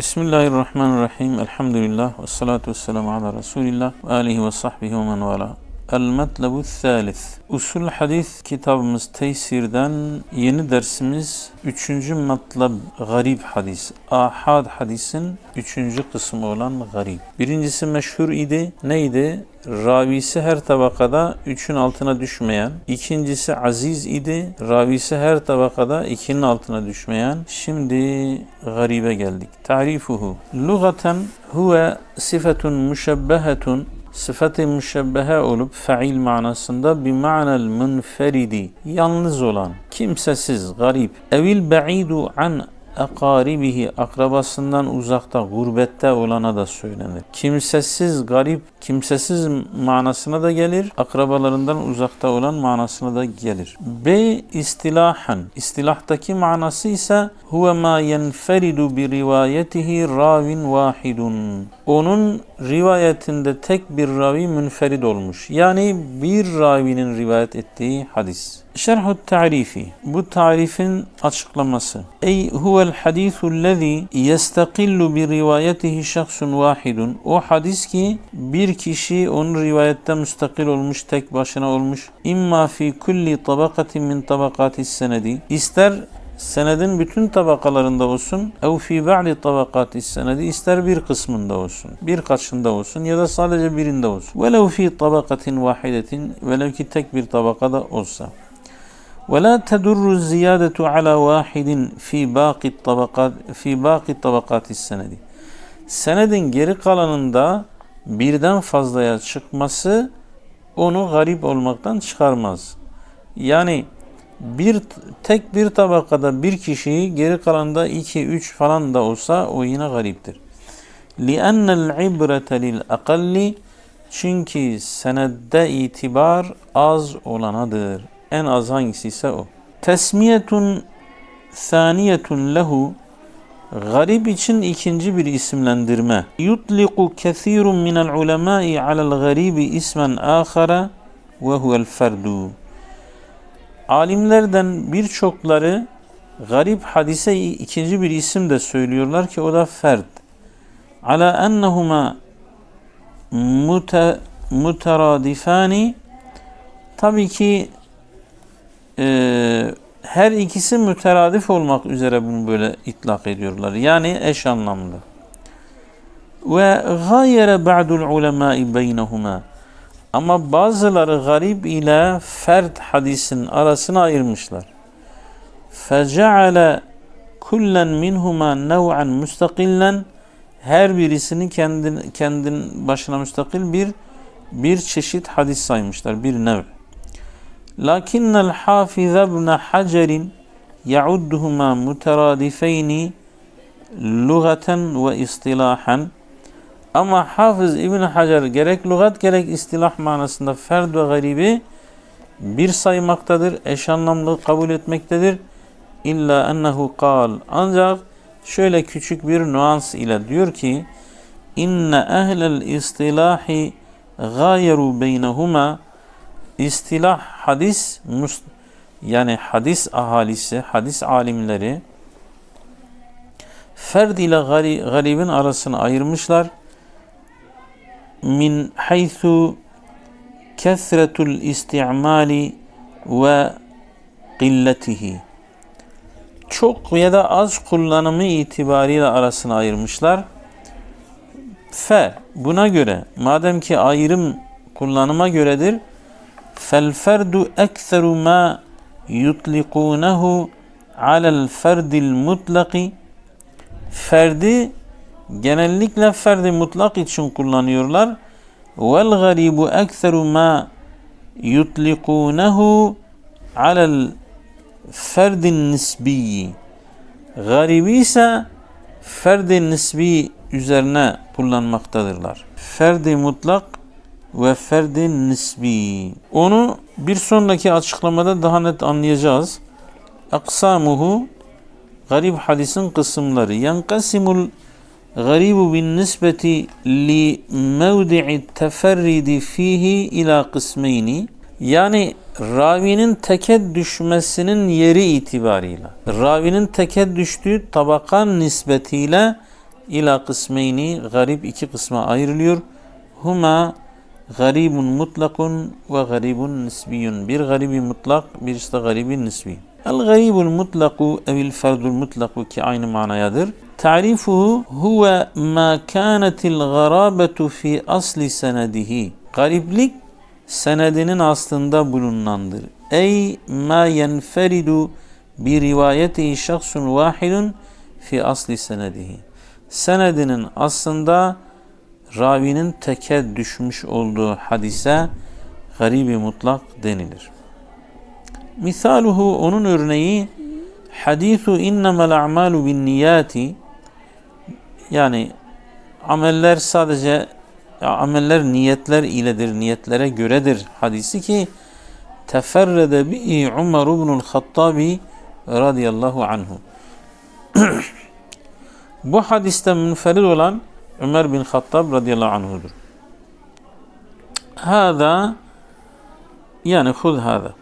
Bismillahirrahmanirrahim. Elhamdülillah. Ve salatu ve selamu ala Resulillah ve alihi ve sahbihi ve men vala. El-Metlebu Thalith. Usul Hadis kitabımız Teysir'den yeni dersimiz 3. matlab garip hadis. Ahad hadisin 3. kısmı olan garip. Birincisi meşhur idi. Neydi? Ravisi her tabakada 3'ün altına düşmeyen. İkincisi aziz idi. Ravisi her tabakada 2'nin altına düşmeyen. Şimdi garibe geldik. Tarifuhu. Lugaten huve sifetun müşebbehetun sıfat-ı müşebbehe olup fail manasında bir manel münferidi yalnız olan, kimsesiz, garip, evil ba'idu an akaribihi akrabasından uzakta, gurbette olana da söylenir. Kimsesiz, garip, kimsesiz manasına da gelir. Akrabalarından uzakta olan manasına da gelir. B istilahan. İstilahtaki manası ise huve ma yenferidu bi rivayetihi ravin vahidun. Onun rivayetinde tek bir ravi münferid olmuş. Yani bir ravinin rivayet ettiği hadis. Şerhü tarifi. Bu tarifin açıklaması. Ey huvel hadisullezî yestakillu bi rivayetihi şahsun vahidun. O hadis ki bir kişi onun rivayette müstakil olmuş, tek başına olmuş. İmma fi kulli tabakatin min tabakatis senedi. İster senedin bütün tabakalarında olsun ev fi ba'li tabakatis senedi ister bir kısmında olsun birkaçında olsun ya da sadece birinde olsun velev fi tabakatin vahidetin velev ki tek bir tabakada olsa ولا تدر الزيادة على واحد في باقي الطبقات في باقي طبقات السند. Senedin geri kalanında birden fazlaya çıkması onu garip olmaktan çıkarmaz. Yani bir tek bir tabakada bir kişiyi geri kalanda 2 3 falan da olsa o yine gariptir. لِأَنَّ الْعِبْرَةَ لِلْأَقَلِّ Çünkü senedde itibar az olanadır. En az hangisi ise o. Tesmiyetun saniyetun lehu Garip için ikinci bir isimlendirme. Yutliku kethirun minel ulemai alel garibi ismen ahara ve huvel ferdu. Alimlerden birçokları garip hadise ikinci bir isim de söylüyorlar ki o da ferd. Ala ennehuma muteradifani tabii ki e, her ikisi müteradif olmak üzere bunu böyle itlak ediyorlar. Yani eş anlamlı. Ve gayere ba'dul ulemai beynehuma. Ama bazıları garip ile fert hadisin arasını ayırmışlar. Feceale kullen minhuma nev'an müstakillen her birisini kendin, kendin başına müstakil bir bir çeşit hadis saymışlar. Bir nev. Lakinnel hafiz ibn Hacer'in ya'udduhuma muteradifeyni lugaten ve istilahan ama Hafız İbn Hacer gerek lügat gerek istilah manasında ferd ve garibi bir saymaktadır, eş anlamlı kabul etmektedir. İlla ennehu kal. Ancak şöyle küçük bir nuans ile diyor ki inne ehlel istilahi gayeru beynehuma istilah hadis yani hadis ahalisi, hadis alimleri ferd ile garibin arasını ayırmışlar min haythu kesretul istimali ve qilletihi çok ya da az kullanımı itibariyle arasını ayırmışlar. Fe buna göre madem ki ayrım kullanıma göredir fel ferdu ekseru ma yutlikunehu alel ferdil mutlaki ferdi genellikle ferdi mutlak için kullanıyorlar. Vel garibu ekseru ma yutlikunehu alel ferdin nisbi. Garibi ise ferdi nisbi üzerine kullanmaktadırlar. Ferdi mutlak ve ferdi nisbi. Onu bir sonraki açıklamada daha net anlayacağız. Aksamuhu garip hadisin kısımları. Yankasimul nisbeti li mevdi'i teferridi fihi ila kısmeyni yani ravinin teke düşmesinin yeri itibarıyla ravinin teke düştüğü tabakan nispetiyle ila kısmeyni garip iki kısma ayrılıyor. Huma garibun mutlakun ve garibun nisbiyun. Bir garibi mutlak, birisi de garibi nisbi. El garibul mutlaku evil ferdul mutlaku ki aynı manayadır. Tarifuhu huve ma kanetil garabetu fi asli senedihi. Gariplik senedinin aslında bulunandır. Ey ma yenferidu bi rivayetihi şahsun vahidun fi asli senedihi. Senedinin aslında ravinin teke düşmüş olduğu hadise garibi mutlak denilir. Misaluhu onun örneği hadisu innemel a'malu bin niyati yani ameller sadece ameller niyetler iledir, niyetlere göredir hadisi ki teferrede bi'i Umar ibnul Hattabi radıyallahu anhu. Bu hadiste münferid olan Ömer bin Hattab radıyallahu anhudur. Hâzâ yani hud hâzâ.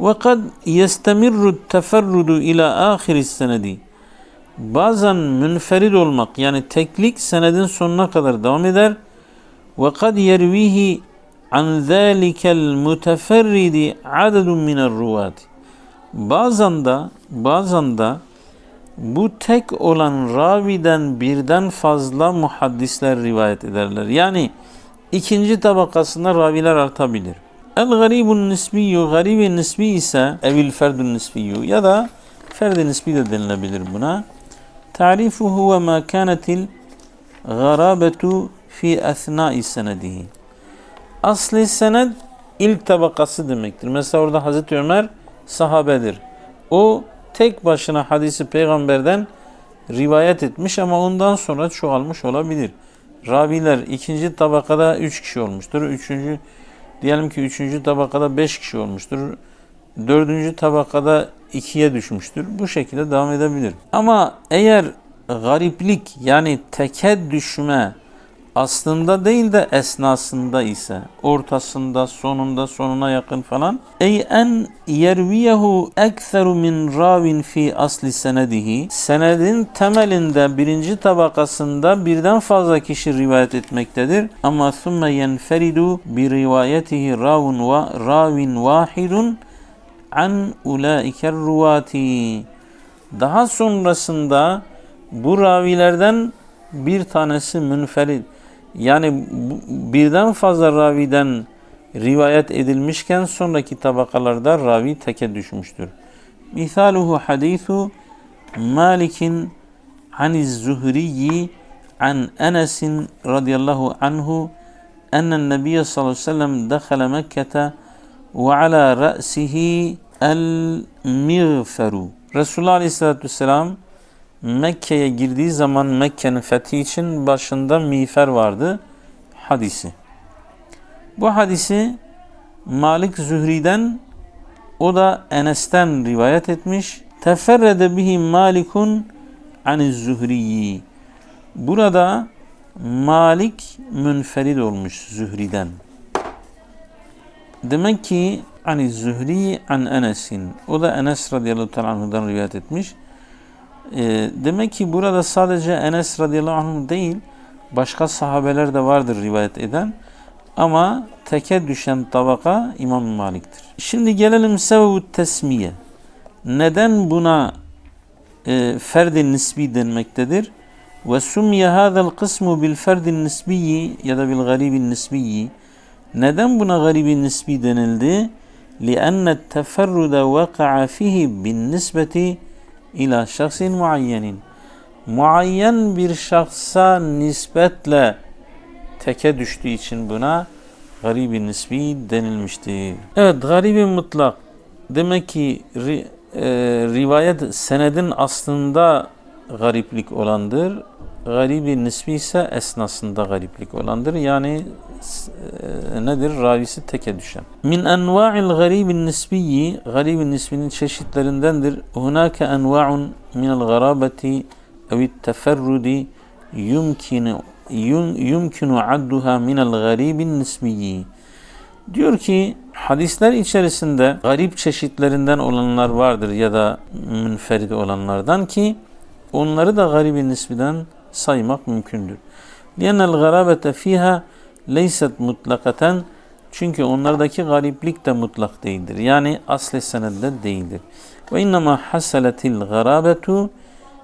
Ve kad yestemirru teferrudu ila ahiri senedi. Bazen münferid olmak yani teklik senedin sonuna kadar devam eder. Ve kad yervihi an zâlikel muteferridi adedun minel ruvati. Bazen de bazen de bu tek olan raviden birden fazla muhaddisler rivayet ederler. Yani ikinci tabakasında raviler artabilir. El garibun nisbiyyu, garibi nisbi ise evil ferdun nisbiyyu ya da ferdi nisbi de denilebilir buna. Tarifuhu ve ma kanetil garabetu fi esnai senedihi. Asli sened ilk tabakası demektir. Mesela orada Hazreti Ömer sahabedir. O tek başına hadisi peygamberden rivayet etmiş ama ondan sonra çoğalmış olabilir. Raviler ikinci tabakada üç kişi olmuştur. Üçüncü diyelim ki üçüncü tabakada beş kişi olmuştur. Dördüncü tabakada ikiye düşmüştür. Bu şekilde devam edebilir. Ama eğer gariplik yani teke düşme aslında değil de esnasında ise ortasında sonunda sonuna yakın falan ey en yerviyehu ekseru min ravin fi asli senedihi senedin temelinde birinci tabakasında birden fazla kişi rivayet etmektedir ama thumme yenferidu bi rivayetihi ravun ve ravin vahidun an ulaiker ruvati daha sonrasında bu ravilerden bir tanesi münferid yani birden fazla raviden rivayet edilmişken sonraki tabakalarda ravi teke düşmüştür. Misaluhu hadisu Malik'in aniz Zuhriyi an Enes'in radıyallahu anhu ennen Nebiye sallallahu aleyhi ve sellem dehale Mekke'te ve ala ra'sihi el miğferu. Resulullah aleyhissalatü vesselam Mekke'ye girdiği zaman Mekke'nin fethi için başında miğfer vardı hadisi. Bu hadisi Malik Zühri'den o da Enes'ten rivayet etmiş. Teferrede bihi Malikun aniz Zühriyi. Burada Malik münferid olmuş Zühri'den. Demek ki ani Zühri an Enes'in. O da Enes radıyallahu anhu'dan rivayet etmiş. E, demek ki burada sadece Enes radıyallahu anh değil, başka sahabeler de vardır rivayet eden. Ama teke düşen tabaka İmam Malik'tir. Şimdi gelelim sebebu tesmiye. Neden buna e, ferdi nisbi denmektedir? Ve sumye hadal kısmu bil ferdi nisbiyi ya da bil garibi nisbiyi. Neden buna garibi nisbi denildi? لأن التفرد وقع فيه بالنسبة ila şahsin muayyenin. Muayyen bir şahsa nispetle teke düştüğü için buna garibi nisbi denilmiştir. Evet garibi mutlak demek ki ri, e, rivayet senedin aslında gariplik olandır. Garibi nisbi ise esnasında gariplik olandır. Yani e, nedir? Ravisi teke düşen. Min enva'il garibin nisbiyyi garibin nisbinin çeşitlerindendir. Hunake enva'un minel garabeti evit teferrudi yumkinu yumkinu adduha minel garibin nisbiyyi. Diyor ki hadisler içerisinde garip çeşitlerinden olanlar vardır ya da münferid olanlardan ki onları da garibin nisbiden saymak mümkündür. لِيَنَّ الْغَرَابَةَ ف۪يهَا leyset mutlakaten çünkü onlardaki gariplik de mutlak değildir. Yani asli senedde değildir. Ve innema haseletil garabetu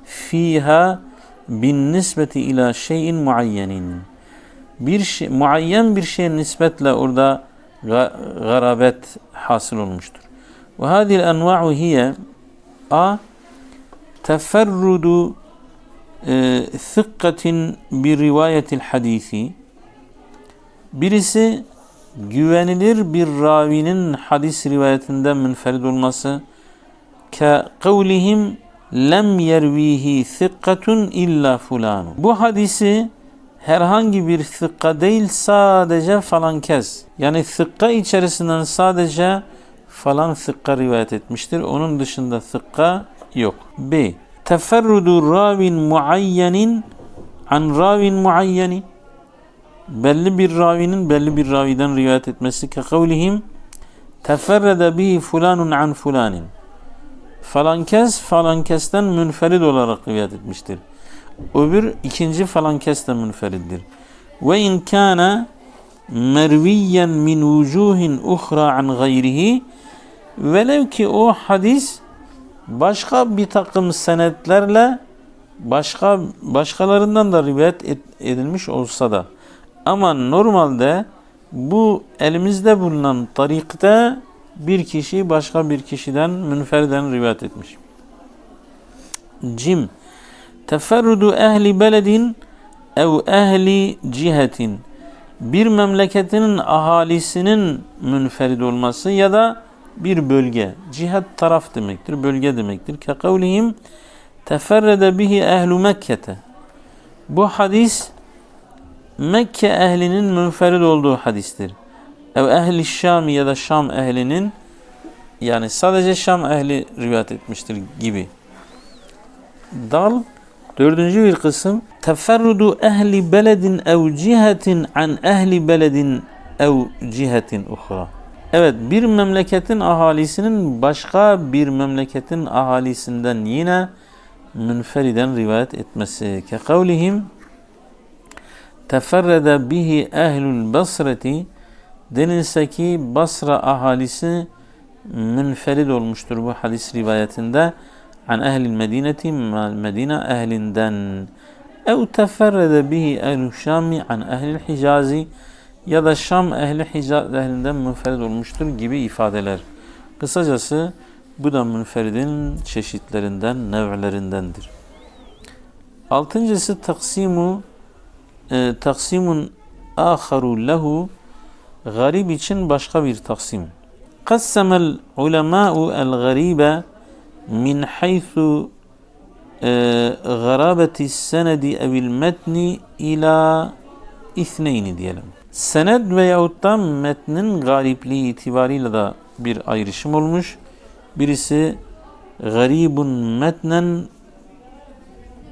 fiha bin nisbeti ila şeyin muayyenin. Bir şey, muayyen bir şeye nispetle orada garabet hasıl olmuştur. Ve hadil enva'u hiye a teferrudu e, thikkatin bir rivayetil hadisi birisi güvenilir bir ravinin hadis rivayetinden münferid olması ke kavlihim lem yervihi thikkatun illa fulanu. Bu hadisi herhangi bir thikka değil sadece falan kez. Yani thikka içerisinden sadece falan thikka rivayet etmiştir. Onun dışında thikka yok. B. Teferrudu ravin muayyenin an ravin muayyeni belli bir ravinin belli bir raviden rivayet etmesi ke kavlihim teferrede bihi fulanun an fulanin falan kes falan kesten münferid olarak rivayet etmiştir. Öbür ikinci falan kesten münferiddir. Ve in kana merviyen min vucuhin uhra an gayrihi velev ki o hadis başka bir takım senetlerle başka başkalarından da rivayet edilmiş olsa da ama normalde bu elimizde bulunan tarikte bir kişi başka bir kişiden münferden rivayet etmiş. Cim Teferrudu ehli beledin ev ehli cihetin bir memleketinin ahalisinin münferid olması ya da bir bölge. Cihat taraf demektir, bölge demektir. Ke kavlihim teferrede bihi ehlu Mekke'te. Bu hadis Mekke ehlinin münferid olduğu hadistir. Ev ehli Şam ya da Şam ehlinin yani sadece Şam ehli rivayet etmiştir gibi. Dal dördüncü bir kısım teferrudu ehli beledin ev cihetin an ehli beledin ev cihetin uhra. Evet bir memleketin ahalisinin başka bir memleketin ahalisinden yine münferiden rivayet etmesi. Ke kavlihim teferrede bihi ehlül basreti denilse ki Basra ahalisi münferid olmuştur bu hadis rivayetinde an ehlil medineti medine ehlinden ev teferrede bihi ehlü şami an ehlil hicazi ya da Şam ehli Hicaz ehlinden münferid olmuştur gibi ifadeler. Kısacası bu da münferidin çeşitlerinden, nevlerindendir. Altıncısı taksimu e, taksimun aharu lehu garib için başka bir taksim. Kassemel ulemâ'u el garibe min haythu garabeti senedi evil metni ila ithneyni diyelim. Sened veyahut da metnin garipliği itibariyle da bir ayrışım olmuş. Birisi garibun metnen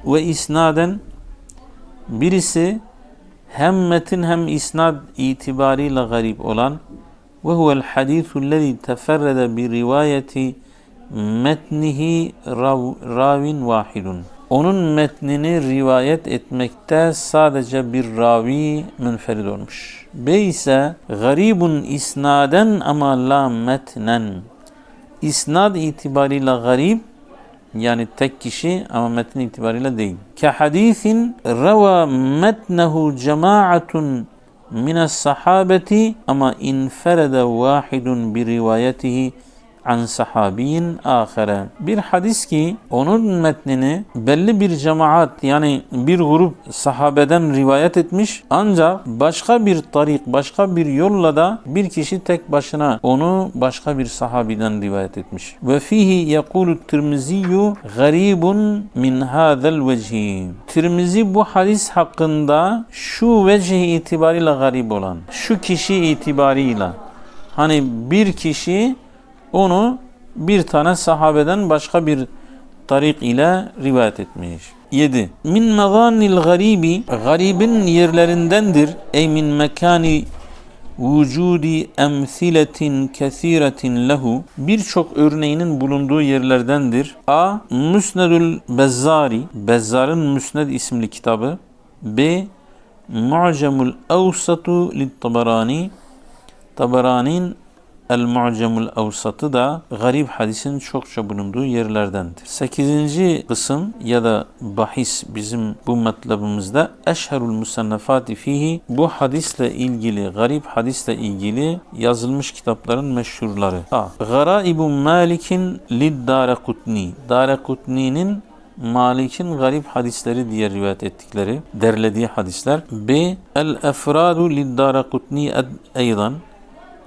ve isnaden birisi hem metin hem isnad itibariyle garip olan ve huvel hadithu lezi teferrede bi rivayeti metnihi ravin vahidun. Onun metnini rivayet etmekte sadece bir ravi münferid olmuş. B ise garibun isnaden ama la metnen. İsnad itibariyle garib yani tek kişi ama metin itibariyle değil. Ke hadisin reva metnehu cemaatun minas sahabeti ama inferede vahidun bi rivayetihi an sahabiyin ahire. Bir hadis ki onun metnini belli bir cemaat yani bir grup sahabeden rivayet etmiş ancak başka bir tarik, başka bir yolla da bir kişi tek başına onu başka bir sahabiden rivayet etmiş. Ve fihi yekulu Tirmiziyu garibun min hadel vecihi. Tirmizi bu hadis hakkında şu vecihi itibariyle garip olan, şu kişi itibarıyla hani bir kişi onu bir tane sahabeden başka bir tarik ile rivayet etmiş. 7. Min mezanil garibi garibin yerlerindendir. Ey min mekani vücudi emsiletin kesiretin lehu birçok örneğinin bulunduğu yerlerdendir. A. Müsnedül Bezzari Bezzar'ın Müsned isimli kitabı B. Mu'cemul Evsatu Littabarani Tabarani'nin El Mu'cemul Evsatı da garip hadisin çokça bulunduğu yerlerdendir. Sekizinci kısım ya da bahis bizim bu metlebimizde Eşherul Musannafati fihi bu hadisle ilgili, garip hadisle ilgili yazılmış kitapların meşhurları. A. Garaibu Malik'in lid Darekutni. Darekutni'nin Malik'in garip hadisleri diye rivayet ettikleri, derlediği hadisler. B. El Efradu lid Darekutni eydan.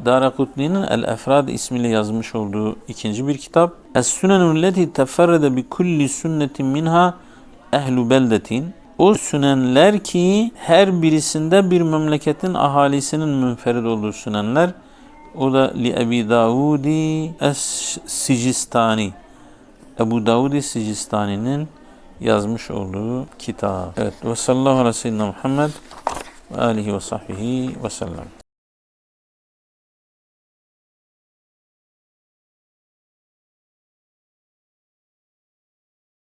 Darakutni'nin El Efrad ismiyle yazmış olduğu ikinci bir kitap. Es-Sünenun leti teferrede bi kulli sünnetin minha ehlu beldetin. O sünenler ki her birisinde bir memleketin ahalisinin münferid olduğu sünenler. O da li Ebi Davudi Es-Sicistani. Ebu Davudi Sicistani'nin yazmış olduğu kitap. Evet. Ve sallallahu aleyhi ve sellem Muhammed ve alihi ve sahbihi ve sellem.